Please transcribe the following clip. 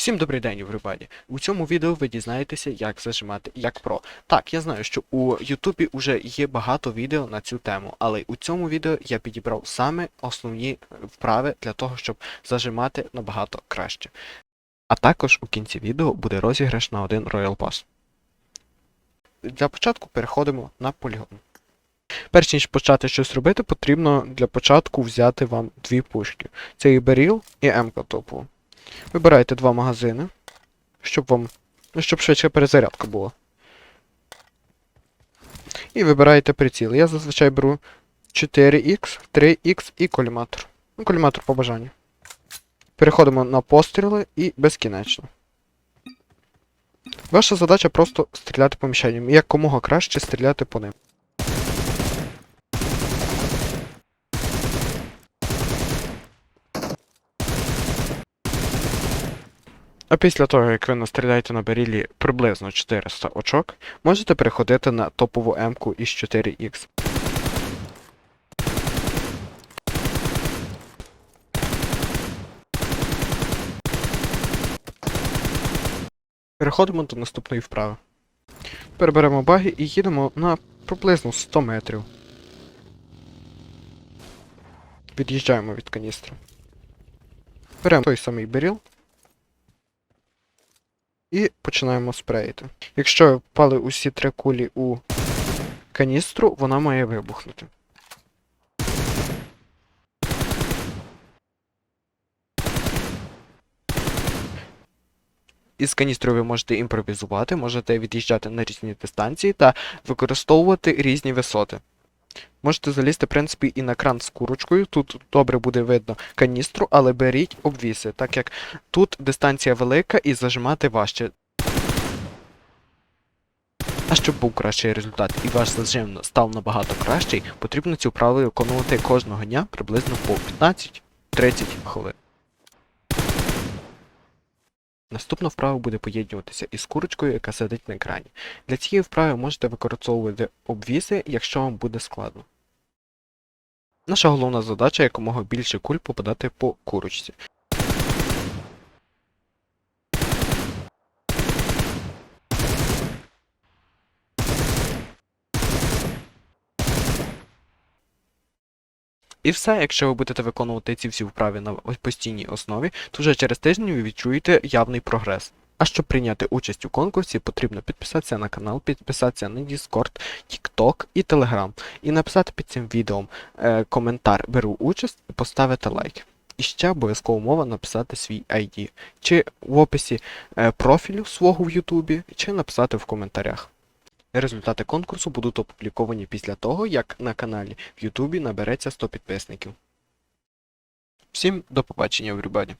Всім добрий день, everybody! У цьому відео ви дізнаєтеся, як зажимати як про. Так, я знаю, що у Ютубі вже є багато відео на цю тему, але у цьому відео я підібрав саме основні вправи для того, щоб зажимати набагато краще. А також у кінці відео буде розіграш на один Royal Pass. Для початку переходимо на полігон. Перш ніж почати щось робити, потрібно для початку взяти вам дві пушки. Це і Беріл, і М-ка топу. Вибираєте два магазини, щоб вам. Щоб швидше перезарядка була. І вибираєте приціл. Я зазвичай беру 4х, 3х і коліматор. Ну, коліматор по бажанню. Переходимо на постріли і безкінечно. Ваша задача просто стріляти по мішеням. І якомога краще стріляти по ним. А після того, як ви настріляєте на берілі приблизно 400 очок, можете переходити на топову М-ку із 4х. Переходимо до наступної вправи. Переберемо баги і їдемо на приблизно 100 метрів. Від'їжджаємо від каністри. Беремо той самий беріл. І починаємо спреїти. Якщо впали усі три кулі у каністру, вона має вибухнути. Із каністрою ви можете імпровізувати, можете від'їжджати на різні дистанції та використовувати різні висоти. Можете залізти, в принципі, і на кран з курочкою. Тут добре буде видно каністру, але беріть обвіси, так як тут дистанція велика і зажимати важче. А щоб був кращий результат і ваш зажим став набагато кращий, потрібно цю вправи виконувати кожного дня приблизно по 15-30 хвилин. Наступна вправа буде поєднуватися із курочкою, яка сидить на екрані. Для цієї вправи можете використовувати обвіси, якщо вам буде складно. Наша головна задача якомога більше куль попадати по курочці. І все, якщо ви будете виконувати ці всі вправи на постійній основі, то вже через тиждень ви відчуєте явний прогрес. А щоб прийняти участь у конкурсі, потрібно підписатися на канал, підписатися на Discord, TikTok і Telegram. І написати під цим відео е, коментар Беру участь і поставити лайк. І ще обов'язково мова написати свій ID. Чи в описі е, профілю свого в Ютубі, чи написати в коментарях. Результати конкурсу будуть опубліковані після того, як на каналі в Ютубі набереться 100 підписників. Всім до побачення, everybody!